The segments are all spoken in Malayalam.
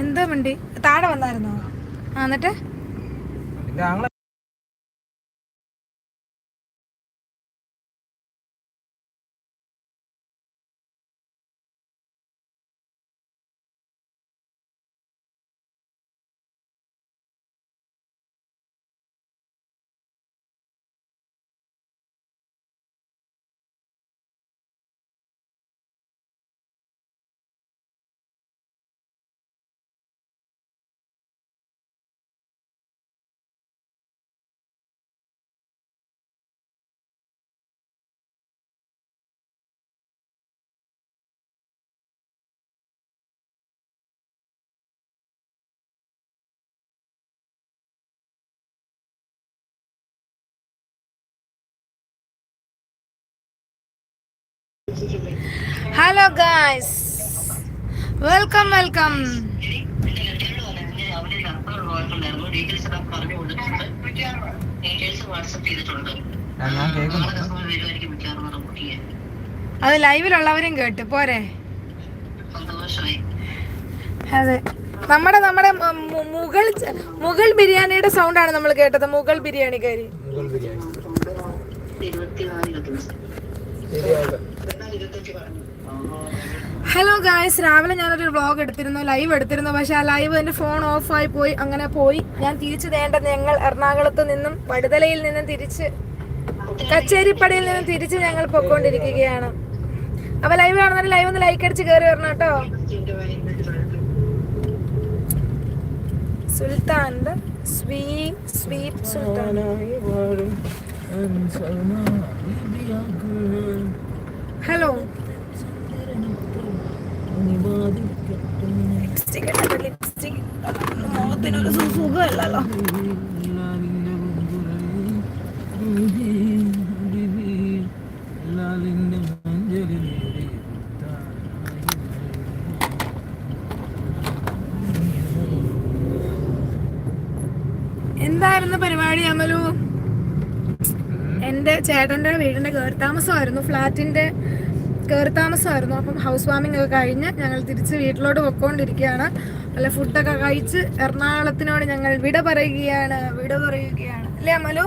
എന്താ വണ്ടി താഴെ വന്നായിരുന്നോ? ആ എന്നിട്ട്? ഹലോ ഗായ്സ് വെൽക്കം വെൽക്കം അത് ലൈവിലുള്ളവരും കേട്ട്. പോരെ. അതെ. നമ്മുടെ നമ്മുടെ മുഗൾ മുഗൾ ബിരിയാണിയുടെ സൗണ്ടാണ് നമ്മൾ കേട്ടത്. മുഗൾ ബിരിയാണിക്കാരി. മുഗൾ ബിരിയാണി. ശരിയാക്കാം ഹലോ ഗായ്സ് രാവിലെ ഞാനൊരു വ്ളോഗ് എടുത്തിരുന്നു ലൈവ് എടുത്തിരുന്നു. പക്ഷെ ആ ലൈവ് എന്റെ ഫോൺ ഓഫായി പോയി. അങ്ങനെ പോയി. ഞാൻ തിരിച്ചു നേണ്ട ഞങ്ങൾ എറണാകുളത്ത് നിന്നും പടുതലയിൽ നിന്നും തിരിച്ച് കച്ചേരിപ്പടിയിൽ നിന്നും തിരിച്ച് ഞങ്ങൾ പൊക്കോണ്ടിരിക്കുകയാണ് അപ്പൊ ലൈവ് കാണുന്ന ലൈവ് ഒന്ന് ലൈക്ക് അടിച്ച് കയറി വരണം കേട്ടോ. സുൽത്താൻ സ്വീ സ്വീറ്റ് സുൽത്താൻ. ഹലോ. എന്തായിരുന്നു പരിപാടി അമലു എന്റെ ചേട്ടന്റെ വീടിന്റെ കയറിത്താമസമായിരുന്നു ഫ്ലാറ്റിന്റെ കയറിത്താമസമായിരുന്നു അപ്പം ഹൗസ് വാമിംഗ് ഒക്കെ കഴിഞ്ഞ് ഞങ്ങൾ തിരിച്ച് വീട്ടിലോട്ട് പൊക്കോണ്ടിരിക്കുകയാണ് അല്ല ഫുഡൊക്കെ കഴിച്ച് എറണാകുളത്തിനോട് ഞങ്ങൾ വിട പറയുകയാണ്. വിട പറയുകയാണ്. അല്ലേ അമലു?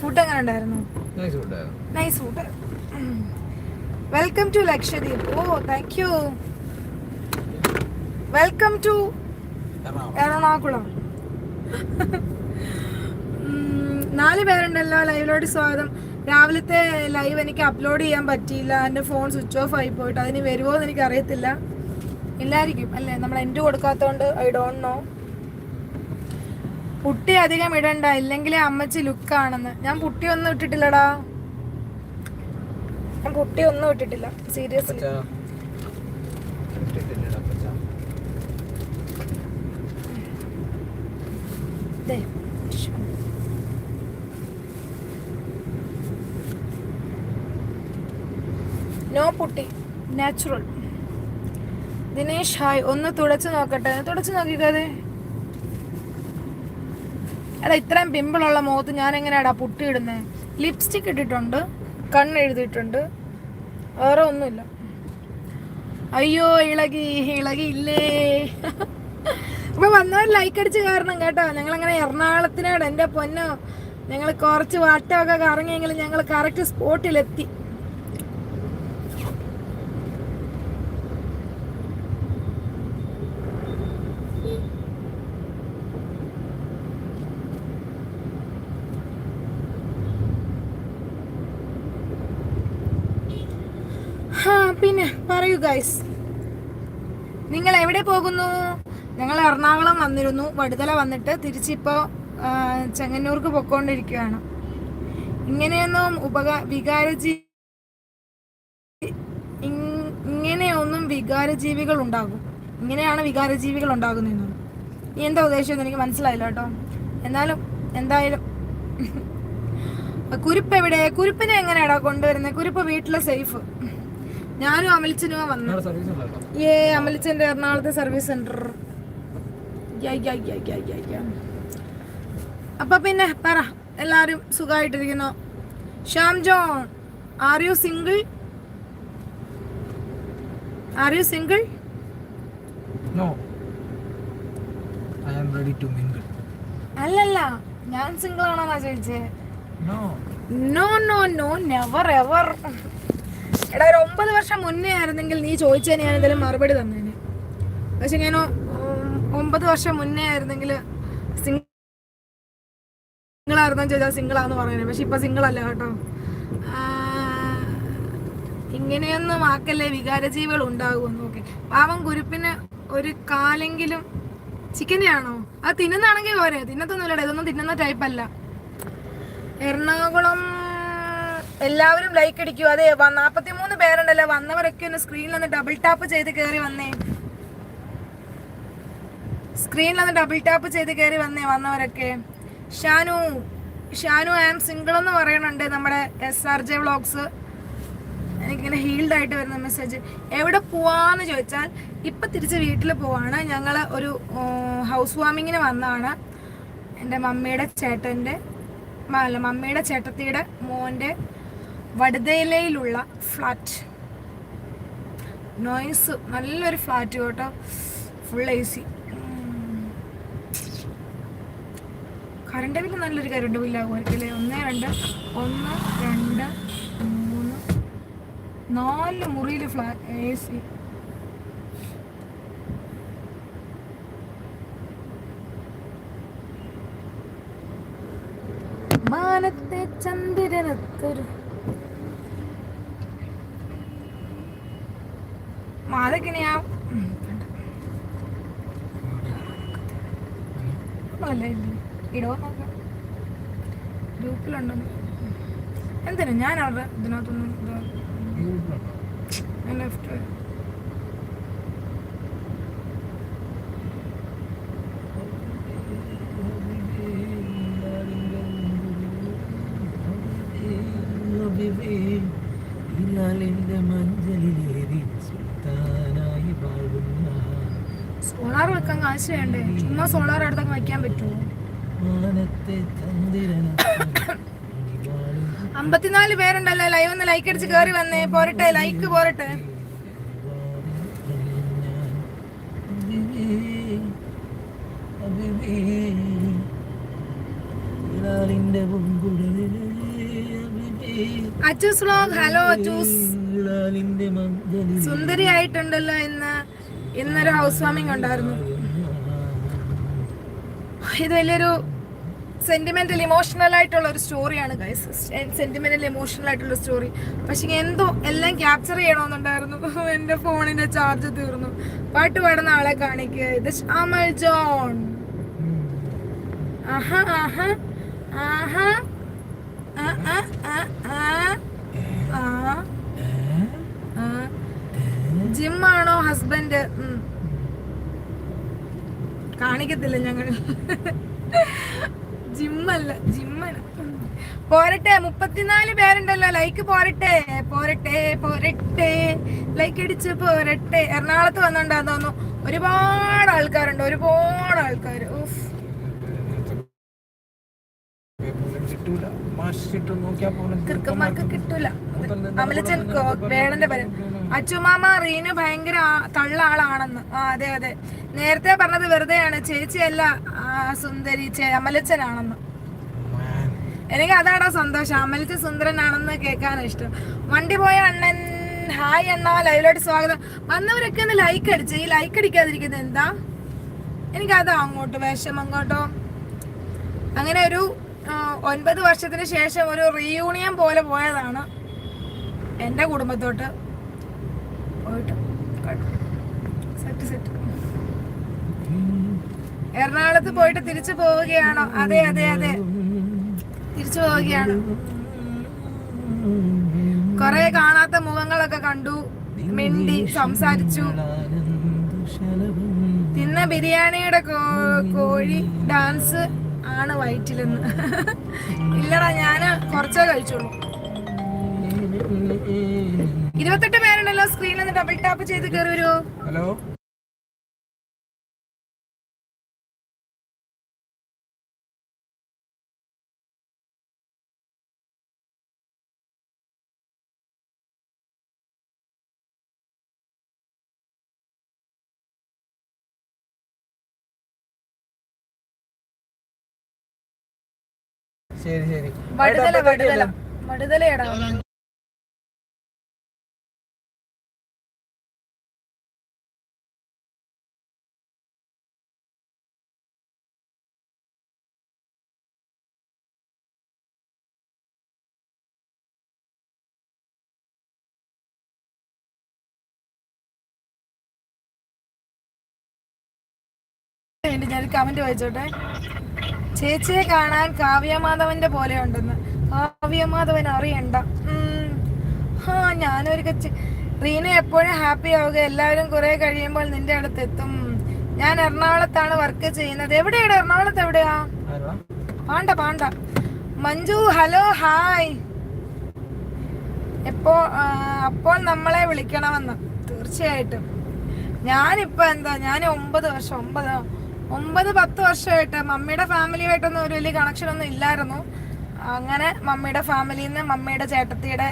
ഫുഡ് എങ്ങനെ ഉണ്ടായിരുന്നു? Nice food welcome to Lakshadweep oh thank you welcome to Ernakulam. നാല് പേരുണ്ടല്ലോ ലൈവിലോട്ട് സ്വാഗതം. രാവിലത്തെ ലൈവ് എനിക്ക് അപ്ലോഡ് ചെയ്യാൻ പറ്റിയില്ല. എന്റെ ഫോൺ സ്വിച്ച് ഓഫ് ആയി പോയിട്ട് അതിന് വരുമോ എന്ന് എനിക്ക് അറിയത്തില്ല ഇല്ലായിരിക്കും അല്ലേ? നമ്മൾ എന്റെ കൊടുക്കാത്തതുകൊണ്ട് ഐ ഡോണ്ട് നോ പുട്ടി അധികം ഇടണ്ട. ഇല്ലെങ്കിലേ അമ്മച്ചി ലുക്കാണെന്ന് ഞാൻ പുട്ടി ഒന്നും ഇട്ടിട്ടില്ലടാ. ഞാൻ പുട്ടി ഒന്നും ഇട്ടിട്ടില്ല. സീരിയസ് അപ്പച്ചാ. ഇട്ടിട്ടില്ലടാ പുട്ടി നാച്ചുറൽ ദിനേഷ് ഹായ്. ഒന്ന് തുടച്ചു നോക്കട്ടെ. തുടച്ചു നോക്കിക്കാതെ എടാ ഇത്രയും പിമ്പിളുള്ള മുഖത്ത് ഞാൻ എങ്ങനെയാടാ പുട്ടി ഇടുന്നത് ലിപ്സ്റ്റിക് ഇട്ടിട്ടുണ്ട്. കണ്ണ് എഴുതിയിട്ടുണ്ട്. വേറെ ഒന്നുമില്ല. അയ്യോ ഇളകി ഇളകി ഇല്ലേ അപ്പൊ വന്നവർ ലൈക്ക് അടിച്ച് കാരണം കേട്ടോ. ഞങ്ങൾ അങ്ങനെ എറണാകുളത്തിനോട് എന്റെ പൊന്നോ ഞങ്ങൾ കുറച്ച് വട്ടമൊക്കെ കറങ്ങിയെങ്കിലും ഞങ്ങൾ കറക്റ്റ് സ്പോട്ടിലെത്തി പറയൂ ഗൈസ് നിങ്ങൾ എവിടെ പോകുന്നു? ഞങ്ങൾ എറണാകുളം വന്നിരുന്നു. വടുതല വന്നിട്ട് തിരിച്ചിപ്പോൾ ചെങ്ങന്നൂർക്ക് പൊക്കോണ്ടിരിക്കുകയാണ് ഇങ്ങനെയൊന്നും ഉപകാ വികാരജീ ഇങ്- ഇങ്ങനെയൊന്നും വികാരജീവികൾ ഉണ്ടാകും. ഇങ്ങനെയാണ് വികാരജീവികൾ ഉണ്ടാകുന്നത് നീ എന്താ ഉദ്ദേശം? എനിക്ക് മനസ്സിലായില്ല കേട്ടോ. എന്നാലും എന്തായാലും. കുരുപ്പ് എവിടെ കുരുപ്പിനെ എങ്ങനെയാടാ കൊണ്ടുവരുന്നത് കുരുപ്പ് വീട്ടിലെ സേഫ് ഞാനും അമലിച്ചനുമാ വന്നു. ഏ അമലിച്ചന്റെ എറണാകുളത്തെ സർവീസ് സെന്റർ അപ്പൊ പിന്നെ പറ എല്ലാരും സുഖമായിട്ടിരിക്കുന്നു Shyam John are you single are you single അല്ലല്ല ഞാൻ സിംഗിൾ ആണോന്നാ ചോദിച്ചേ? No no no never ever എടാ ഒരു ഒമ്പത് വർഷം മുന്നേ ആയിരുന്നെങ്കിൽ നീ ചോദിച്ചതിന് ഞാൻ എന്തെങ്കിലും മറുപടി തന്നേനെ. പക്ഷെ ഞാൻ ഒമ്പത് വർഷം മുന്നേ ആയിരുന്നെങ്കിൽ സിംഗിൾ ചോദിച്ചാൽ സിംഗിളാന്ന് പറയുന്നത് പക്ഷെ ഇപ്പൊ സിംഗിൾ അല്ല കേട്ടോ ഇങ്ങനെയൊന്നും ആക്കല്ലേ വികാരജീവികൾ ഉണ്ടാകുമെന്ന്. ഓക്കെ. പാവം കുരുപ്പിന് ഒരു കാലെങ്കിലും ചിക്കനെയാണോ? അത് തിന്നുന്നാണെങ്കിൽ പോരെ. തിന്നത്തൊന്നുമില്ല ഇതൊന്നും തിന്നുന്ന ടൈപ്പ് അല്ല എറണാകുളം എല്ലാവരും ലൈക്ക് അടിക്കും. അതെ നാപ്പത്തി മൂന്ന് പേരുണ്ടല്ലോ. വന്നവരൊക്കെ ഒന്ന് സ്ക്രീനിൽ ഒന്ന് ഡബിൾ ടാപ്പ് ചെയ്ത് കയറി വന്നേ. സ്ക്രീനിൽ ഒന്ന് ഡബിൾ ടാപ്പ് ചെയ്ത് കയറി വന്നേ വന്നവരൊക്കെ. Shanu Shanu I am single എന്ന് പറയണുണ്ട് നമ്മുടെ എസ് ആർ ജെ വ്ളോഗ്സ് എനിക്കിങ്ങനെ ഹീൽഡ് ആയിട്ട് വരുന്ന മെസ്സേജ് എവിടെ പോവാന്ന് ചോദിച്ചാൽ ഇപ്പം തിരിച്ച് വീട്ടിൽ പോവാണ്. ഞങ്ങൾ ഒരു ഹൗസ് വാമിങ്ങിന് വന്നതാണ്. എന്റെ മമ്മിയുടെ ചേട്ടന്റെ അല്ല മമ്മിയുടെ ചേട്ടത്തിയുടെ മോന്റെ വടുതയിലയിലുള്ള ഫ്ലാറ്റ്. നോയ്സ് നല്ലൊരു ഫ്ലാറ്റ് കേട്ടോ. Full A C current bill നല്ലൊരു കറണ്ട് ബില്ലാകുമായിരിക്കും ഒന്ന് രണ്ട് ഒന്ന് രണ്ട് മൂന്ന് നാല് മുറിയിൽ ഫ്ലാ എ സി മാനത്തെ ചന്ദ്രനത്തൊരു നോക്കാം ഗ്രൂപ്പിലുണ്ടെന്ന് എന്തിനാ? ഞാൻ അവരുടെ ഇതിനകത്തൊന്നും ലെഫ്റ്റ് ിന്റെ മഞ്ചലിലേറി സുൽത്താനായി വാഴുന്ന സോളാർ വെക്കാൻ കാശ് വേണ്ടേ? ചുമ്മാ സോളാർ അടുത്തൊക്കെ വെക്കാൻ പറ്റുമോ? അമ്പത്തിനാല് പേരുണ്ടല്ലോ ലൈവ് ഒന്ന് ലൈക്ക് അടിച്ച് കയറി വന്നേ. പോരട്ടെ ലൈക്ക് പോരട്ടെ. അച്ചൂസ് വ്ലോഗ് ഹലോ അച്ചൂസ് സുന്ദരി ആയിട്ടുണ്ടല്ലോ ഇന്ന്. ഇന്നൊരു ഹൗസ് വാമിംഗ് ഉണ്ടായിരുന്നു. ഇത് വലിയൊരു സെന്റിമെന്റൽ ഇമോഷണൽ ആയിട്ടുള്ള ഒരു സ്റ്റോറിയാണ് ഗൈസ് സെന്റിമെന്റൽ ഇമോഷണൽ ആയിട്ടുള്ള സ്റ്റോറി പക്ഷെ എന്തോ എല്ലാം ക്യാപ്ചർ ചെയ്യണമെന്നുണ്ടായിരുന്നു. എന്റെ ഫോണിന്റെ ചാർജ് തീർന്നു. പാട്ട് പാടുന്ന ആളെ കാണിക്കുക. ഇത് ജോൺ. ആഹാ ആഹാ. ആഹാ. ജിമ്മാണോ ഹസ്ബൻഡ്? കാണിക്കത്തില്ല ഞങ്ങൾ ജിമ്മല്ല ജിമ്മല്ല പോരട്ടെ മുപ്പത്തിനാല് പേരുണ്ടല്ലോ. ലൈക്ക് പോരട്ടെ പോരട്ടെ പോരട്ടെ. ലൈക്ക് അടിച്ച് പോരട്ടെ. എറണാകുളത്ത് വന്നോണ്ടാന്ന് തോന്നുന്നു. ഒരുപാട് ആൾക്കാരുണ്ട് ഒരുപാട് ആൾക്കാർ ഉഫ്. മാഷിട്ട് നോക്കിയാ പോലും കിറുക്കന്മാർക്ക് കിട്ടൂല. അമലച്ചൻ അച്ചുമാമ റീനു ഭയങ്കര തള്ള ആളാണെന്ന്. ആ അതെ അതെ. നേരത്തെ പറഞ്ഞത് വെറുതെയാണ്. ചേച്ചിയല്ല അല്ല സുന്ദരി അമലച്ചനാണെന്ന്. എനിക്ക് അതാടാ സന്തോഷം. അമലച്ച സുന്ദരനാണെന്ന് കേൾക്കാൻ ഇഷ്ടം. വണ്ടി പോയ അണ്ണൻ ഹായ് അണ്ണ ലൈവിലോട്ട് സ്വാഗതം. വന്നവരൊക്കെ ഒന്ന് ലൈക്ക് അടിച്ച്. ഈ ലൈക്ക് അടിക്കാതിരിക്കുന്നത് എന്താ? എനിക്കതാ അങ്ങോട്ടും വിഷം അങ്ങോട്ടോ? അങ്ങനെ ഒരു ഒൻപത് വർഷത്തിന് ശേഷം ഒരു റീയൂണിയൻ പോലെ പോയതാണ് എന്റെ കുടുംബത്തോട്ട് പോയിട്ട്. സെറ്റ് സെറ്റ് എറണാകുളത്ത് പോയിട്ട് തിരിച്ചു പോവുകയാണോ? അതെ അതെ അതെ. തിരിച്ചു പോവുകയാണ്. കൊറേ കാണാത്ത മുഖങ്ങളൊക്കെ കണ്ടു. മിണ്ടി സംസാരിച്ചു. തിന്ന ബിരിയാണിയുടെ കോഴി ഡാൻസ് ആണ് വയറ്റിലെന്ന്. ഇല്ലടാ ഞാൻ കുറച്ചേ കഴിച്ചുള്ളൂ. ഇരുപത്തെട്ട് പേരുണ്ടല്ലോ സ്ക്രീനിൽ നിന്ന് ഡബിൾ ടാപ്പ് ചെയ്ത് കയറി വരുമോ ഹലോ? ശരി ശരി. വടുതല വടുതല വടുതലയടാ വേണ്ടി ഞാൻ കമന്റ് വായിച്ചോട്ടെ. ചേച്ചിയെ കാണാൻ കാവ്യമാധവന്റെ പോലെ ഉണ്ടെന്ന്. കാവ്യമാധവൻ അറിയണ്ട. ആ ഞാനൊരു റീന എപ്പോഴും ഹാപ്പി ആവുക എല്ലാവരും കുറെ കഴിയുമ്പോൾ നിന്റെ അടുത്ത് എത്തും. ഞാൻ എറണാകുളത്താണ് വർക്ക് ചെയ്യുന്നത്. എവിടെയാണ് എറണാകുളത്ത് എവിടെയാ? Panda panda. Manju hello hi. എപ്പോ അപ്പോൾ നമ്മളെ വിളിക്കണമെന്ന്. തീർച്ചയായിട്ടും. ഞാനിപ്പോ എന്താ ഞാൻ ഒമ്പത് വർഷം ഒമ്പത് ഒമ്പത് പത്ത് വർഷമായിട്ട് മമ്മിയുടെ ഫാമിലിയായിട്ടൊന്നും ഒരു വലിയ കണക്ഷൻ ഒന്നും ഇല്ലായിരുന്നു. അങ്ങനെ മമ്മിയുടെ ഫാമിലിയിൽ നിന്ന് മമ്മിയുടെ ചേട്ടത്തിയുടെ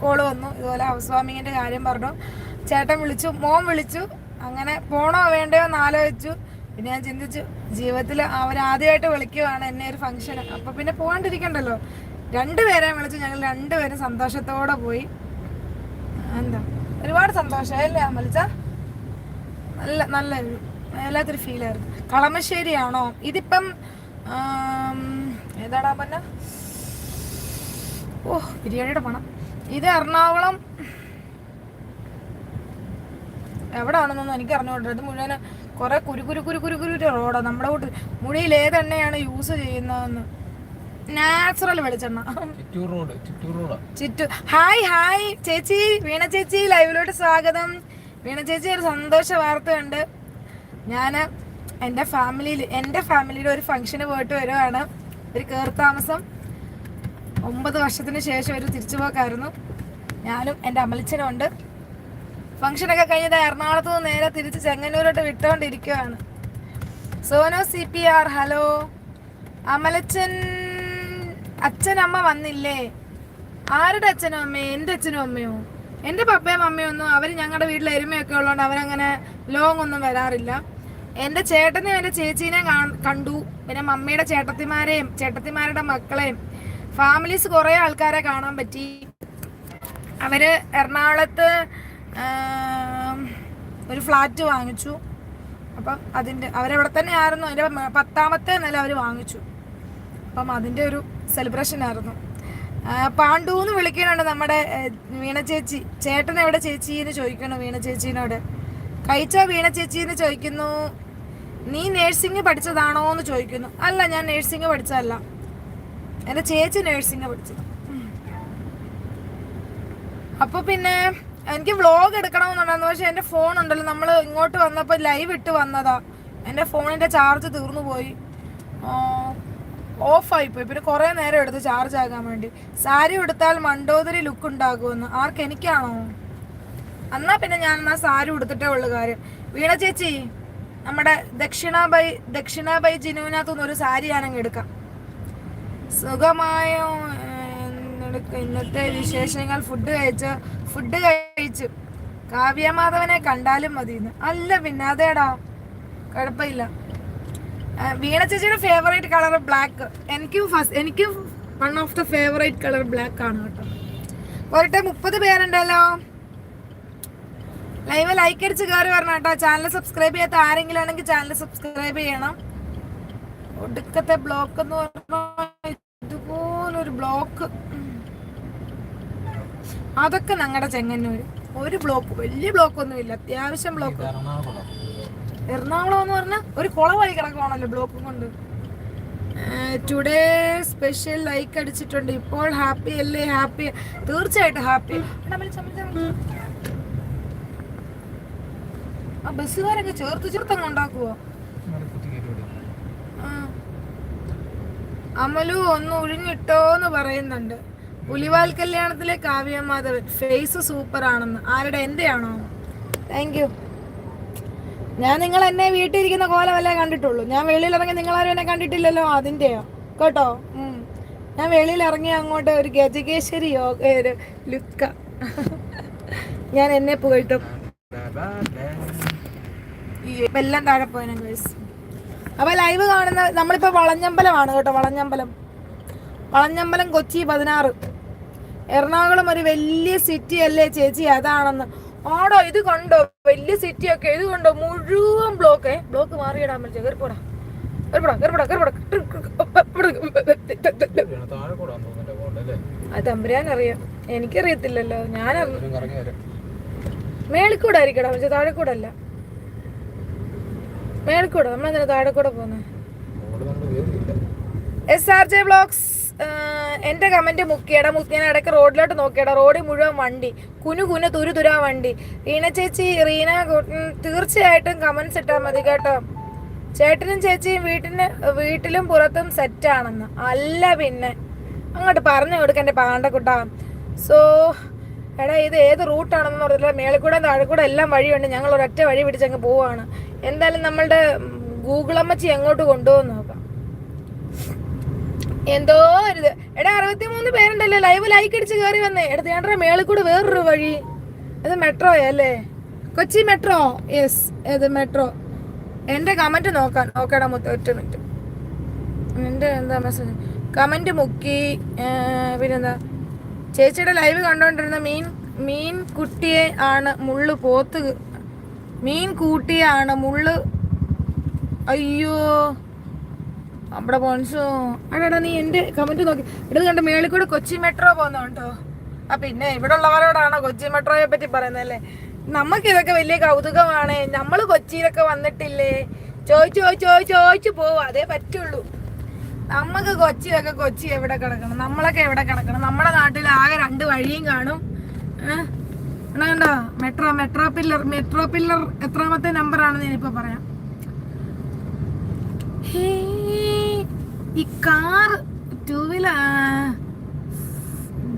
കോൾ വന്നു. ഇതുപോലെ ഹൗസ് വാമിങ്ങിന്റെ കാര്യം പറഞ്ഞു. ചേട്ടൻ വിളിച്ചു മോൻ വിളിച്ചു. അങ്ങനെ പോണോ വേണ്ടയോ എന്ന് ആലോചിച്ചു. പിന്നെ ഞാൻ ചിന്തിച്ചു ജീവിതത്തിൽ അവരാദ്യമായിട്ട് വിളിക്കുവാണ് എന്നെ ഒരു ഫംഗ്ഷന് അപ്പൊ പിന്നെ പോകാണ്ടിരിക്കണ്ടല്ലോ രണ്ടുപേരെയും വിളിച്ചു ഞങ്ങൾ രണ്ടുപേരും സന്തോഷത്തോടെ പോയി. എന്താ? ഒരുപാട് സന്തോഷമായില്ലേ അമലിച്ച നല്ല നല്ല വല്ലാത്തൊരു ഫീലായിരുന്നു കളമശ്ശേരിയാണോ? ഇതിപ്പം ഏതാടാ പറഞ്ഞ ഓ ബിരിയാണിയുടെ പണം. ഇത് എറണാകുളം. എവിടെ ആണെന്നൊന്നും എനിക്ക് അറിഞ്ഞുകൊണ്ട് ഇത് മുഴുവൻ കുറെ കുരു കുരു കുരു കുരു കുരു റോഡാ നമ്മുടെ കൂട്ട് മുടിയിൽ ഏതെണ്ണയാണ് യൂസ് ചെയ്യുന്നതെന്ന്. നാച്ചുറൽ വെളിച്ചെണ്ണ. ചിറ്റൂർ ഹായ് ഹായ് ചേച്ചി വീണ ചേച്ചി ലൈവിലോട്ട് സ്വാഗതം. വീണ ചേച്ചി ഒരു സന്തോഷ വാർത്തയുണ്ട്. ഞാൻ എന്റെ ഫാമിലിയിൽ എന്റെ ഫാമിലിയിൽ ഒരു ഫംഗ്ഷന് പോയിട്ട് വരുവാണ്. ഒരു കയർത്താമസം ഒമ്പത് വർഷത്തിന് ശേഷം ഒരു തിരിച്ചു പോക്കായിരുന്നു. ഞാനും എന്റെ അമലിച്ചനും ഉണ്ട്. ഫംഗ്ഷനൊക്കെ കഴിഞ്ഞത് എറണാകുളത്ത് നിന്ന് നേരെ തിരിച്ച് ചെങ്ങന്നൂരോട്ട് വിട്ടുകൊണ്ടിരിക്കുകയാണ് സോനോ സി പി ആർ ഹലോ അമലച്ചൻ അച്ഛനമ്മ വന്നില്ലേ? ആരുടെ അച്ഛനും അമ്മയോ? എന്റെ അച്ഛനും അമ്മയോ? എന്റെ പപ്പയും അമ്മയും ഒന്നും അവർ ഞങ്ങളുടെ വീട്ടിൽ എരുമയൊക്കെ ഉള്ളതുകൊണ്ട് അവരങ്ങനെ ലോങ് ഒന്നും വരാറില്ല. എന്റെ ചേട്ടനെയും എന്റെ ചേച്ചീനെയും കണ്ടു. പിന്നെ മമ്മിയുടെ ചേട്ടത്തിമാരെയും ചേട്ടത്തിമാരുടെ മക്കളെയും. ഫാമിലീസ് കുറേ ആൾക്കാരെ കാണാൻ പറ്റി. അവർ എറണാകുളത്ത് ഒരു ഫ്ലാറ്റ് വാങ്ങിച്ചു. അപ്പം അതിന്റെ അവരവിടെ തന്നെ ആയിരുന്നു. അതിന്റെ പത്താമത്തെ നില അവർ വാങ്ങിച്ചു. അപ്പം അതിന്റെ ഒരു സെലിബ്രേഷൻ ആയിരുന്നു. പാണ്ഡു എന്ന് വിളിക്കണുണ്ട് നമ്മുടെ വീണ ചേച്ചി. ചേട്ടൻ എവിടെ ചേച്ചി എന്ന് ചോദിക്കണു വീണ ചേച്ചീനോട്. കഴിച്ചോ വീണ ചേച്ചി എന്ന് ചോദിക്കുന്നു. നീ നേഴ്സിംഗ് പഠിച്ചതാണോ എന്ന് ചോദിക്കുന്നു. അല്ല ഞാൻ നേഴ്സിംഗ് പഠിച്ചതല്ല. എന്റെ ചേച്ചി നേഴ്സിംഗ് പഠിച്ചത് അപ്പൊ പിന്നെ എനിക്ക് വ്ളോഗ് എടുക്കണമെന്നുണ്ടായിരുന്നു. പക്ഷെ എന്റെ ഫോൺ ഉണ്ടല്ലോ. നമ്മൾ ഇങ്ങോട്ട് വന്നപ്പോൾ ലൈവ് ഇട്ട് വന്നതാ. എന്റെ ഫോണിന്റെ ചാർജ് തീർന്നു പോയി. ഓഫായി പോയി. പിന്നെ കുറെ നേരം എടുത്ത് ചാർജ് ആകാൻ വേണ്ടി. സാരി ഉടുത്താൽ മണ്ടോദരി ലുക്ക് ഉണ്ടാകുമെന്ന്. ആർക്ക്? എനിക്കാണോ? എന്നാ പിന്നെ ഞാൻ എന്നാ സാരി ഉടുത്തിട്ടേ ഉള്ളു കാര്യം. വീണ ചേച്ചി നമ്മുടെ ദക്ഷിണാബൈ ദക്ഷിണാബൈ ജിനുവിനകത്തുനിന്ന് ഒരു സാരി ഞാനങ്ങ് എടുക്കാം. സുഖമായോ? ഇന്നത്തെ വിശേഷങ്ങൾ? ഫുഡ് കഴിച്ച് ഫുഡ് കഴിച്ചു. കാവ്യമാധവനെ കണ്ടാലും മതിയെന്ന്. അല്ല പിന്നെ അതേടാ. കുഴപ്പമില്ല. വീണ ചേച്ചിയുടെ ഫേവറേറ്റ് കളർ ബ്ലാക്ക് എനിക്കും ഫസ്റ്റ് എനിക്കും one of the favourite colour black ആണ് കേട്ടോ. പോരട്ടെ മുപ്പത് പേരുണ്ടല്ലോ. ലൈവ് ലൈക്ക് അടിച്ച് കയറി വരണം കേട്ടോ. ചാനൽ സബ്സ്ക്രൈബ് ചെയ്യാത്ത ആരെങ്കിലും ആണെങ്കിൽ ചാനൽ സബ്സ്ക്രൈബ് ചെയ്യണം. ഒടുക്കത്തെ ബ്ലോക്ക് എന്ന് പറഞ്ഞാൽ ഇതുപോലൊരു ബ്ലോക്ക് അതൊക്കെ ഞങ്ങളുടെ ചെങ്ങന്നൂര്. ഒരു ബ്ലോക്ക് വലിയ ബ്ലോക്ക് ഒന്നുമില്ല. അത്യാവശ്യം ബ്ലോക്ക് എറണാകുളം എന്ന് പറഞ്ഞാൽ ഒരു കുളമായി കിടക്കുവാണല്ലോ ബ്ലോക്കും കൊണ്ട്. ടുഡേ സ്പെഷ്യൽ ലൈക്ക് അടിച്ചിട്ടുണ്ട്. ഇപ്പോൾ ഹാപ്പി അല്ലേ? ഹാപ്പി തീർച്ചയായിട്ടും ഹാപ്പി ആ ബസ്സുകാരൊക്കെ ചേർത്ത് ചേർത്തങ്ങ് ഉണ്ടാക്കുവോ? കുത്തിക്കയറ്റി വിടും. ആ. അമലു ഒന്ന് ഒഴിഞ്ഞിട്ടോന്ന് പറയുന്നുണ്ട്. പുലിവാൽ കല്യാണത്തിലെ കാവ്യ മാധവൻ. ഫേസ് സൂപ്പർ ആണെന്ന്. ആരുടെ? എന്റെ ആണോ താങ്ക് യു ഞാൻ നിങ്ങൾ എന്നെ വീട്ടിലിരിക്കുന്ന കോലമല്ലേ കണ്ടിട്ടുള്ളൂ. ഞാൻ വെളിയിൽ ഇറങ്ങി നിങ്ങളാരും എന്നെ കണ്ടിട്ടില്ലല്ലോ അതിന്റെയോ കേട്ടോ? ഞാൻ വെളിയിൽ ഇറങ്ങി അങ്ങോട്ട് ഒരു ഗജകേശ്വരി യോഗ ഒരു ലുക്ക. ഞാൻ എന്നെ പോയിട്ട് എല്ലാം താഴെ പോയിനും അപ്പൊ ലൈവ് കാണുന്ന നമ്മളിപ്പോ വളഞ്ഞമ്പലമാണ് കേട്ടോ വളഞ്ഞമ്പലം. വളഞ്ഞമ്പലം കൊച്ചി പതിനാറ്. എറണാകുളം ഒരു വലിയ സിറ്റി അല്ലേ ചേച്ചി? അതാണെന്ന്. ഓടോ ഇത് കണ്ടോ? വലിയ സിറ്റി ഒക്കെ. ഇതുകൊണ്ട് കണ്ടോ? മുഴുവൻ ബ്ലോക്ക് ബ്ലോക്ക് മാറിയിടാൻ പറ്റിയ കയറിപ്പോടാ അത് തമ്പുരാൻ അറിയാം എനിക്കറിയത്തില്ലല്ലോ ഞാൻ മേളിക്കൂടെ ആയിരിക്കടാ പക്ഷെ താഴെ കൂടെ അല്ല. മേളിക്കൂടെ നമ്മളെന്തിനാ താഴെ കൂടെ പോന്നെ? എസ് ആർ ജെ ബ്ലോഗ്സ് എന്റെ കമന്റ് മുക്കിയടാ മുക്കി ഞാൻ ഇടയ്ക്ക് റോഡിലോട്ട് നോക്കിയടാ. റോഡിൽ മുഴുവൻ വണ്ടി. കുനു കുനു തുരു തുരാ വണ്ടി. റീന ചേച്ചി റീന തീർച്ചയായിട്ടും കമന്റ്സ് ഇട്ടാൽ മതി കേട്ടോ. ചേട്ടനും ചേച്ചിയും വീട്ടിന് വീട്ടിലും പുറത്തും സെറ്റാണെന്ന് അല്ല പിന്നെ. അങ്ങോട്ട് പറഞ്ഞു കൊടുക്കാം എന്റെ പാണ്ടക്കുട്ടാ. സോ എടാ ഇത് ഏത് റൂട്ടാണെന്ന് പറഞ്ഞില്ല മേളിക്കൂടെ താഴെക്കൂടെ എല്ലാം വഴിയുണ്ട്. ഞങ്ങൾ ഒരൊറ്റ വഴി പിടിച്ചങ്ങ് പോവാണ്. എന്തായാലും നമ്മളുടെ ഗൂഗിൾ അമ്മച്ചി എങ്ങോട്ട് കൊണ്ടുപോകുന്ന എന്തോ ഒരു എടാ അറുപത്തി മൂന്ന് പേരുണ്ടല്ലോ. ലൈവ് ലൈക്ക് അടിച്ച് കയറി വന്നേ. എടാ ഞാൻ മേളിൽ കൂടെ വേറൊരു വഴി. അത് മെട്രോയാ അല്ലേ? കൊച്ചി മെട്രോ യെസ് ഇത് മെട്രോ എന്റെ കമന്റ് നോക്കാൻ നോക്കടാ മുത്ത ഒറ്റ മിനിറ്റ് എന്റെ എന്താ മെസ്സേജ് കമന്റ് മുക്കി. പിന്നെന്താ? ചേച്ചിയുടെ ലൈവ് കണ്ടുകൊണ്ടിരുന്ന മീൻ മീൻ കുട്ടിയെ ആണ് മുള്ളു പോത്ത് മീൻ കൂട്ടിയാണ് മുള്ളു അയ്യോ. അവിടെ പോൺസോ അടാടാ നീ എന്റെ കമന്റ് നോക്കി. ഇവിടെ കണ്ട് മേളിൽ കൂടെ കൊച്ചി മെട്രോ പോകുന്നുണ്ടോ ആ പിന്നെ ഇവിടെ ഉള്ളവരോടാണോ കൊച്ചി മെട്രോയെ പറ്റി പറയുന്നല്ലേ നമുക്ക് ഇതൊക്കെ വലിയ കൗതുകമാണ്. നമ്മൾ കൊച്ചിയിലൊക്കെ വന്നിട്ടില്ലേ? ചോദിച്ചു ചോദിച്ചു ചോദിച്ചു ചോദിച്ചു പോവും. അതേ പറ്റുള്ളൂ. നമുക്ക് കൊച്ചിയൊക്കെ കൊച്ചി എവിടെ കിടക്കണം? നമ്മളൊക്കെ എവിടെ കിടക്കണം? നമ്മുടെ നാട്ടിൽ ആകെ രണ്ട് വഴിയും കാണും. ഏഹ് കണ്ടോ? Metro metro pillar metro pillar എത്രാമത്തെ നമ്പറാണെന്ന് ഞാനിപ്പോ പറയാം. ഈ കാർ ടൂ വീലർ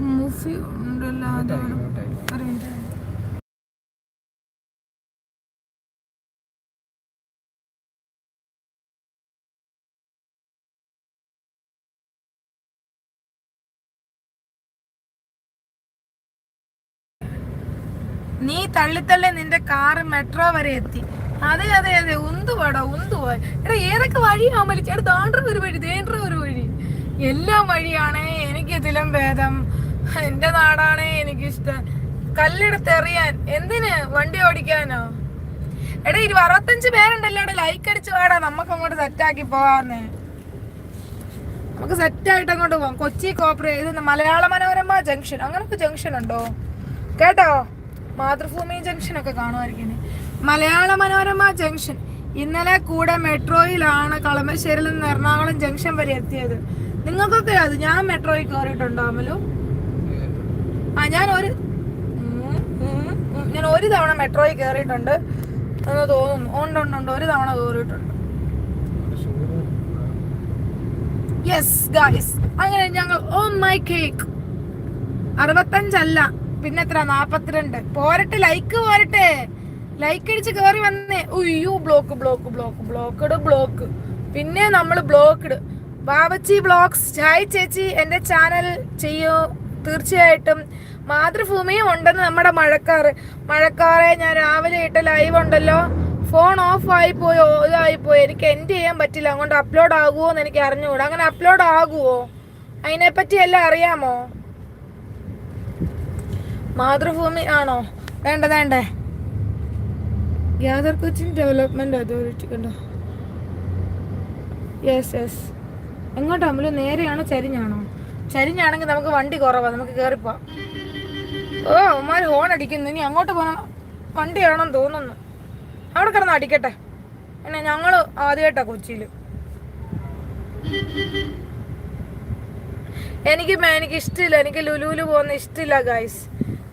മൂഫി ഉണ്ടല്ലോ അതാണ്. ഒരു മിനിറ്റ്. നീ തള്ളിത്തള്ളി നിന്റെ കാറ് മെട്രോ വരെ എത്തി. അതെ അതെ അതെ. ഉന്തുവാടാ ഉന്തുവാ എടാ ഏതൊക്കെ വഴിയാ മലിച്ച എടാ ഒരു വഴി തേണ്ട ഒരു വഴി. എല്ലാം വഴിയാണേ. എനിക്ക് ഇതിലും ഭേദം. എന്റെ നാടാണേ എനിക്കിഷ്ടം. കല്ലെടുത്ത് എറിയാൻ. എന്തിന്? വണ്ടി ഓടിക്കാനോ? എടാ ഇരു അറുപത്തഞ്ച് പേരുണ്ടല്ലോ. എടാ ലൈക്ക് അടിച്ചു വേടാ. നമുക്ക് അങ്ങോട്ട് സെറ്റാക്കി പോവാന്ന്. നമുക്ക് സെറ്റായിട്ട് അങ്ങോട്ട് പോവാം. കൊച്ചി കോപ്പറേറ്റ് ഇത് മലയാള മനോരമ ജംഗ്ഷൻ അങ്ങനൊക്കെ ജംഗ്ഷൻ ഉണ്ടോ? കേട്ടോ? മാതൃഭൂമി ജംഗ്ഷൻ ഒക്കെ കാണുമായിരിക്കും. മലയാള മനോരമ ജംഗ്ഷൻ. ഇന്നലെ കൂടെ മെട്രോയിലാണ് കളമശ്ശേരിയിൽ നിന്ന് എറണാകുളം ജംഗ്ഷൻ വരെ എത്തിയത്. നിങ്ങൾക്കൊക്കെ അത് ഞാൻ മെട്രോയിൽ കയറിയിട്ടുണ്ടാവുമല്ലോ ആ ഞാൻ ഒരു. ഞാൻ ഒരു തവണ മെട്രോയിൽ കയറിയിട്ടുണ്ട് എന്ന് തോന്നുന്നു. ഉണ്ട് ഒരു തവണ കയറിയിട്ടുണ്ട് യെസ് ഗായ്സ് അങ്ങനെ ഞങ്ങൾ ഓ മൈ കേക്ക് അറുപത്തഞ്ചല്ല. പിന്നെ എത്ര? നാപ്പത്തിരണ്ട്. പോരട്ടെ ലൈക്ക് പോരട്ടെ. ലൈക്ക് അടിച്ച് കയറി വന്നേ. ഉയ്യോ block block block blocked block പിന്നെ നമ്മൾ ബ്ലോക്ക്ഡ് ബാബച്ചി ബ്ലോഗ്സ് ഹായ് ചേച്ചി. എന്റെ ചാനൽ ചെയ്യൂ. തീർച്ചയായിട്ടും. മാതൃഭൂമിയും ഉണ്ടെന്ന് നമ്മുടെ മഴക്കാറ്. മഴക്കാറെ ഞാൻ രാവിലെ ഇട്ട ലൈവ് ഉണ്ടല്ലോ. ഫോൺ ഓഫ് ആയി പോയോ ഇതായി എനിക്ക് എൻഡ് ചെയ്യാൻ പറ്റില്ല. അതുകൊണ്ട് അപ്ലോഡ് ആകുമോ എന്ന് എനിക്ക് അറിഞ്ഞുകൂടാ. അങ്ങനെ അപ്ലോഡ് ആകുമോ അതിനെപ്പറ്റി എല്ലാം അറിയാമോ? മാതൃഭൂമി ആണോ? വേണ്ട വേണ്ടേ. ഗ്യാദർ കൊച്ചിൻ ഡെവലപ്മെന്റ് അതോറിറ്റി കണ്ടോ? യെസ് യെസ് എങ്ങോട്ടാ നമ്മൾ നേരെയാണോ ചരിഞ്ഞാണോ? ചരിഞ്ഞാണെങ്കിൽ നമുക്ക് വണ്ടി കുറവാ. നമുക്ക് കയറിപ്പോ ഓ അവന്മാര് ഹോൺ അടിക്കുന്നു. ഇനി അങ്ങോട്ട് പോകണം വണ്ടിയാണെന്ന് തോന്നുന്നു. അവിടെ കിടന്ന് അടിക്കട്ടെ. പിന്നെ ഞങ്ങൾ ആദ്യമായിട്ടാ കൊച്ചിയിൽ. എനിക്ക് എനിക്ക് ഇഷ്ടമില്ല എനിക്ക് ലുലുവിൽ പോകുന്ന ഇഷ്ടമില്ല ഗൈസ്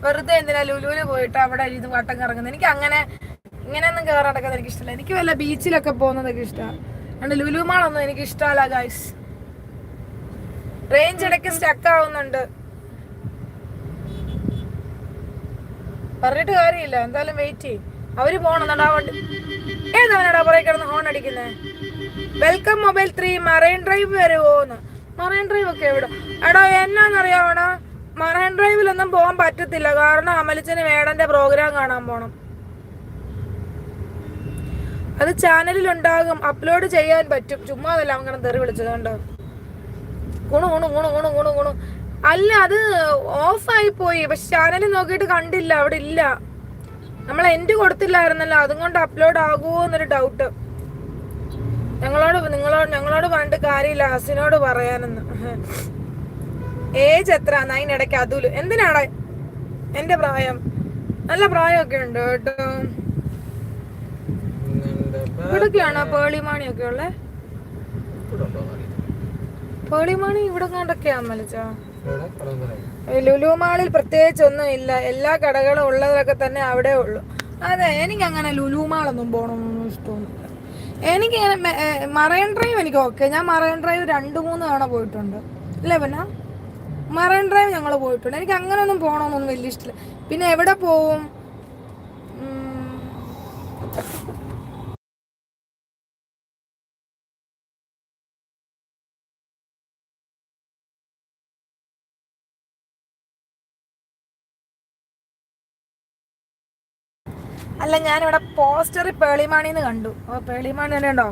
വെറുതെ എന്തിനാ ലുലുവിൽ പോയിട്ട് അവിടെ ഇത് വട്ടം കറങ്ങുന്നത് എനിക്ക് അങ്ങനെ ഇങ്ങനെയൊന്നും കയറി നടക്കുന്നത് എനിക്ക് ഇഷ്ടമില്ല എനിക്ക് വല്ല ബീച്ചിലൊക്കെ പോകുന്നതൊക്കെ ഇഷ്ടമാണ് അതുകൊണ്ട് ലുലുമാളൊന്നും എനിക്ക് ഇഷ്ടമല്ല ഗൈസ് റേഞ്ച് ഇടയ്ക്ക് സ്റ്റക്ക് ആവുന്നുണ്ട്. പറഞ്ഞിട്ട് കാര്യമില്ല. എന്തായാലും വെയിറ്റ് ചെയ്യും. അവർ പോണെന്നുണ്ട് ആ വണ്ടി? പുറകെ കിടന്ന് horn അടിക്കുന്നേ. Welcome mobile three Marine Drive വരെ പോകുന്നു മറൈൻ ഡ്രൈവ് ഒക്കെ എവിടെ? എടോ എന്നാന്നറിയാവണ മറൈൻ ഡ്രൈവിലൊന്നും പോകാൻ പറ്റത്തില്ല. കാരണം അമലിച്ചന് വേടന്റെ പ്രോഗ്രാം കാണാൻ പോണം. അത് ചാനലിൽ ഉണ്ടാകും അപ്ലോഡ് ചെയ്യാൻ പറ്റും. ചുമ്മാ അതല്ല അങ്ങനെ തെറി വിളിച്ചത് കണ്ടോ ഗുണു ഗുണു ഗുണു ഗുണു ഗുണു ഗുണു. അല്ല അത് ഓഫായി പോയി. പക്ഷെ ചാനൽ നോക്കിയിട്ട് കണ്ടില്ല അവിടെ ഇല്ല. നമ്മൾ എൻഡ് കൊടുത്തില്ലായിരുന്നല്ലോ അതും കൊണ്ട് അപ്ലോഡ് ആകുമോ എന്നൊരു ഡൗട്ട് ഞങ്ങളോട് നിങ്ങളോട് ഞങ്ങളോട് പറഞ്ഞിട്ട് കാര്യമില്ല ഹസിനോട് പറയാനെന്ന്. ഏജ് എത്ര അതിനിടയ്ക്ക് അതുൽ. എന്തിനാടാ? എന്റെ പ്രായം. നല്ല പ്രായമൊക്കെ ഉണ്ട് കേട്ടോ. ഇവിടൊക്കെയാണോ പേളിമാണിയൊക്കെ ഉള്ളേ? പേളിമാണി ഇവിടെ കണ്ടൊക്കെയാ മലിച്ചാ. ലുലു മാളിൽ പ്രത്യേകിച്ച് ഒന്നും ഇല്ല. എല്ലാ കടകളും ഉള്ളതൊക്കെ തന്നെ അവിടെ ഉള്ളു. അതെ എനിക്ക് അങ്ങനെ ലുലു മാളൊന്നും പോകണമെന്നൊന്നും എനിക്ക് മറൈൻ ഡ്രൈവ് എനിക്ക് ഓക്കെ. ഞാൻ മറൈൻ ഡ്രൈവ് രണ്ട് മൂന്ന് തവണ പോയിട്ടുണ്ട്. അല്ലേ പിന്നെ? മറൈൻ ഡ്രൈവ് ഞങ്ങൾ പോയിട്ടുണ്ട്. എനിക്ക് അങ്ങനെ ഒന്നും പോകണമെന്നൊന്നും വലിയ ഇഷ്ടമില്ല പിന്നെ എവിടെ പോവും? അല്ല ഞാനിവിടെ പോസ്റ്റർ പേളിമാണിന്ന് കണ്ടു. ഓ പേളിമാണി തന്നെ ഉണ്ടോ?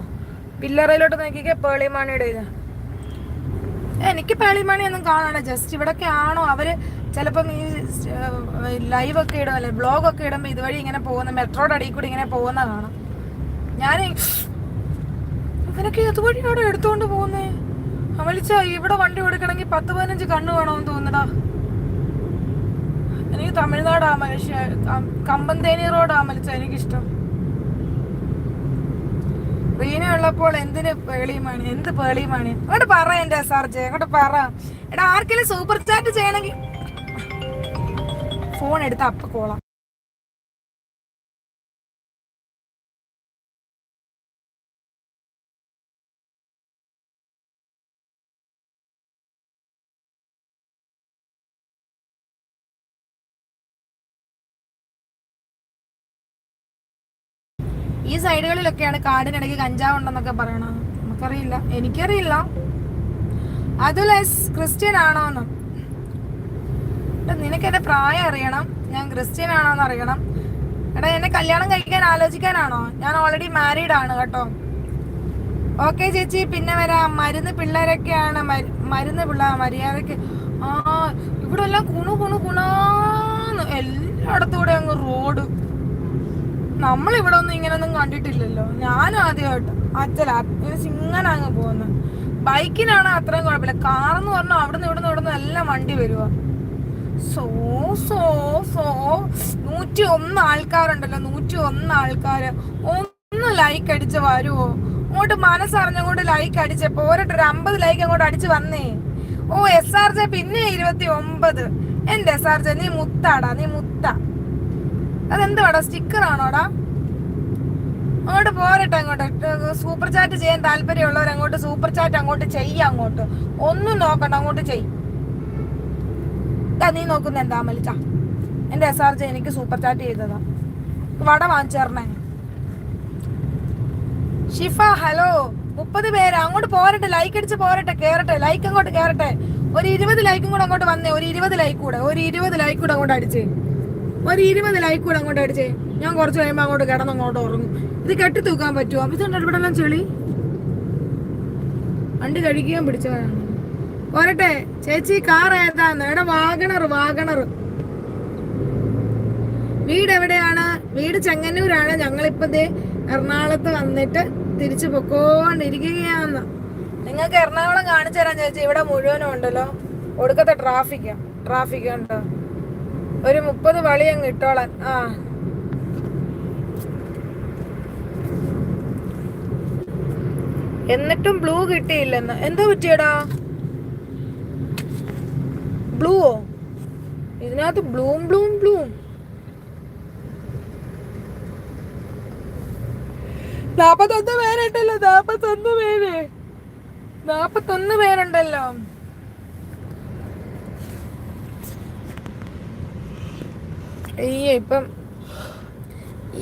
പില്ലറയിലോട്ട് നോക്കിക്കെ പേളിമാണിയുടെ ഇത്. എനിക്ക് പേളിമാണി ഒന്നും കാണണ്ട ജസ്റ്റ് ഇവിടൊക്കെ ആണോ? അവർ ചിലപ്പം ഈ ലൈവ് ഒക്കെ ഇടും അല്ലെ ബ്ലോഗ് ഒക്കെ ഇടുമ്പോൾ ഇതുവഴി ഇങ്ങനെ പോകുന്ന മെട്രോയുടെ അടിയിൽ കൂടി ഇങ്ങനെ പോകുന്ന കാണാം. ഞാൻ ഇവനൊക്കെ ഇതുവഴി അവിടെ എടുത്തുകൊണ്ട് പോകുന്നേ? അവളിച്ച ഇവിടെ വണ്ടി കൊടുക്കണമെങ്കിൽ പത്ത് പതിനഞ്ച് കണ്ണ് വേണമെന്ന് തോന്നുന്നടാ. എനിക്ക് തമിഴ്നാട് മനുഷ്യ കമ്പന്തേനി റോഡ് മനുഷ്യ എനിക്കിഷ്ടം. റീന ഉള്ളപ്പോൾ എന്തിന് പേളിയുമാണ്? എന്ത് പേളിയുമാണ്? അങ്ങോട്ട് പറ എന്റെ സാർജെ അങ്ങോട്ട് പറ. എടാ ആർക്കെങ്കിലും സൂപ്പർ ചാറ്റ് ചെയ്യണമെങ്കിൽ ഫോൺ എടുത്ത് അപ്പ കോളാം. സൈഡുകളിലൊക്കെയാണ് കാടിനിടയ്ക്ക് കഞ്ചാവ് ഉണ്ടെന്നൊക്കെ പറയണം നമുക്കറിയില്ല. എനിക്കറിയില്ല. അതുലെസ് ക്രിസ്ത്യൻ ആണോന്ന്. നിനക്ക് എന്റെ പ്രായം അറിയണം. ഞാൻ ക്രിസ്ത്യൻ ആണോന്ന് അറിയണം. എടാ എന്നെ കല്യാണം കഴിക്കാൻ ആലോചിക്കാനാണോ? ഞാൻ ഓൾറെഡി മാരീഡ് ആണ് കേട്ടോ. ഓക്കെ ചേച്ചി. പിന്നെ വരാം. മരുന്ന് പിള്ളേരൊക്കെയാണ്. മരു- മരുന്ന് പിള്ളേർ മര്യാദയ്ക്ക്. ആ ഇവിടെ എല്ലാം കുണു കുണു കുണാന്ന്. എല്ലായിടത്തും കൂടെ അങ്ങ് റോഡ് നമ്മൾ ഇവിടെ ഒന്നും ഇങ്ങനൊന്നും കണ്ടിട്ടില്ലല്ലോ. ഞാനും ആദ്യമായിട്ട് അച്ഛല ഇങ്ങനെ അങ്ങ് പോകുന്നത് ബൈക്കിനാണ് അത്രയും കുഴപ്പമില്ല. കാറെന്ന് പറഞ്ഞാൽ അവിടുന്ന് ഇവിടുന്ന് ഇവിടുന്ന് എല്ലാം വണ്ടി വരുക സോ സോ സോ നൂറ്റി ഒന്ന് ആൾക്കാരുണ്ടല്ലോ. നൂറ്റി ഒന്ന് ആൾക്കാര്. ഒന്ന് ലൈക്ക് അടിച്ച് വരുവോ? അങ്ങോട്ട് മനസ്സറിഞ്ഞങ്ങോട്ട് ലൈക്ക് അടിച്ച് പോരട്ടെ ഒരു അമ്പത് ലൈക്ക് അങ്ങോട്ട് അടിച്ച് വന്നേ. ഓ എസ് ആർ ജെ പിന്നെ ഇരുപത്തി ഒമ്പത് എന്റെ എസ് ആർ ജെ നീ മുത്താടാ നീ മുത്ത. അതെന്തുവാടാ? സ്റ്റിക്കർ ആണോടാ അങ്ങോട്ട് പോരട്ടെ അങ്ങോട്ട് സൂപ്പർ ചാറ്റ് ചെയ്യാൻ താല്പര്യമുള്ളവർ അങ്ങോട്ട് സൂപ്പർ ചാറ്റ് അങ്ങോട്ട് ചെയ്യ അങ്ങോട്ട്. ഒന്നും നോക്കണ്ട അങ്ങോട്ട് ചെയ് നീ നോക്കുന്ന എന്താ മലിച്ച എന്റെ എസ് ആർ ജെ എനിക്ക് സൂപ്പർ ചാറ്റ് ചെയ്തതാ. വട വാങ്ങിച്ചേർണേ ഷിഫ ഹലോ. മുപ്പത് പേര്. അങ്ങോട്ട് പോരട്ടെ ലൈക്ക് അടിച്ച് പോരട്ടെ കേറട്ടെ ലൈക്ക് അങ്ങോട്ട് കേറട്ടെ. ഒരു ഇരുപത് ലൈക്കും കൂടെ അങ്ങോട്ട് വന്നേ ഒരു ഇരുപത് ലൈക്ക് കൂടെ ഒരു ഇരുപത് ലൈക്ക് കൂടെ അങ്ങോട്ട് അടിച്ചേ. ഒരു ഇരുപത് ലൈക്ക് കൂടെ അങ്ങോട്ട് അടിച്ചേ. ഞാൻ കുറച്ച് കഴിയുമ്പോൾ അങ്ങോട്ട് കിടന്ന് അങ്ങോട്ട് ഉറങ്ങും. ഇത് കെട്ടി തൂക്കാൻ പറ്റുമോ? ഇതുണ്ട് ഇവിടെ എല്ലാം ചെളി? വണ്ടി കഴിക്കുകയും പിടിച്ചവരാണ്. പോരട്ടെ ചേച്ചി കാർ ഏതാന്ന്? എടാ വാഗണർ വാഗണർ. വീട് എവിടെയാണ്? വീട് ചെങ്ങന്നൂരാണ്. ഞങ്ങളിപ്പോ ദേ എറണാകുളത്ത് വന്നിട്ട് തിരിച്ചു പൊക്കോണ്ടിരിക്കുകയാന്ന്. നിങ്ങൾക്ക് എറണാകുളം കാണിച്ചു തരാൻ ചേച്ചി. ഇവിടെ മുഴുവനും ഉണ്ടല്ലോ. ഒടുക്കത്തെ ട്രാഫിക്കാ ട്രാഫിക് ഉണ്ടോ? ഒരു മുപ്പത് വളി അങ്ങ് ഇട്ടോളാൻ. ആ. എന്നിട്ടും ബ്ലൂ കിട്ടിയില്ലെന്ന്. എന്താ പറ്റിയടാ? ബ്ലൂവോ ഇതിനകത്ത് ബ്ലൂം ബ്ലൂം ബ്ലൂം നാപ്പത്തൊന്ന് പേരുണ്ടല്ലോ നാപ്പത്തൊന്ന് പേര്. നാപ്പത്തൊന്ന് പേരുണ്ടല്ലോ. അയ്യോ ഇപ്പം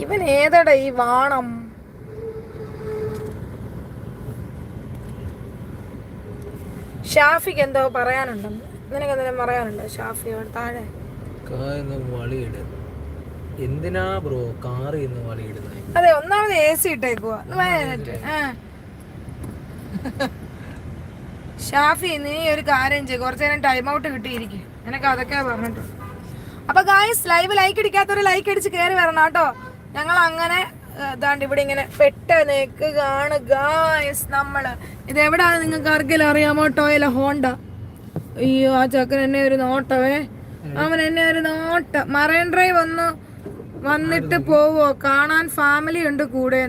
ഇവൻ ഏതട ഈ വാണം? ഷാഫിക്ക് എന്തോ പറയാനുണ്ടെന്ന് നിനക്ക് എന്തെങ്കിലും പറയാനുണ്ടോ ഷാഫി അവിടെ താഴെ? എന്തിനാ ബ്രോ വളിയിടുന്നത് അതെ ഒന്നാമത് എ സി ഇട്ടേക്കുവാ. ഷാഫി നീ ഒരു കാര്യം ചെയ്യും. കുറച്ചു നേരം ടൈം ഔട്ട് കിട്ടിയിരിക്കും. എനിക്ക് അതൊക്കെ പറഞ്ഞിട്ടുണ്ട് അപ്പൊ ഗായ്സ് ലൈവ് ലൈക്ക് അടിക്കാത്തവർ ലൈക്ക് അടിച്ച് കയറി വരണം കേട്ടോ. ഞങ്ങൾ അങ്ങനെ ഇതാണ്ട് ഇവിടെ ഇങ്ങനെ പെട്ടെന്ന് ഗായ്സ് നമ്മൾ. ഇത് എവിടാണ് നിങ്ങൾക്ക് ആർക്കെങ്കിലും അറിയാമോ? ടോയില ഹോണ്ട. അയ്യോ ആ ചക്കൻ എന്നെ ഒരു നോട്ടവേ. അവൻ എന്നെ ഒരു നോട്ട. മറൈൻ ഡ്രൈവ് ഒന്ന് വന്നിട്ട് പോവോ? കാണാൻ ഫാമിലി ഉണ്ട് കൂടെ.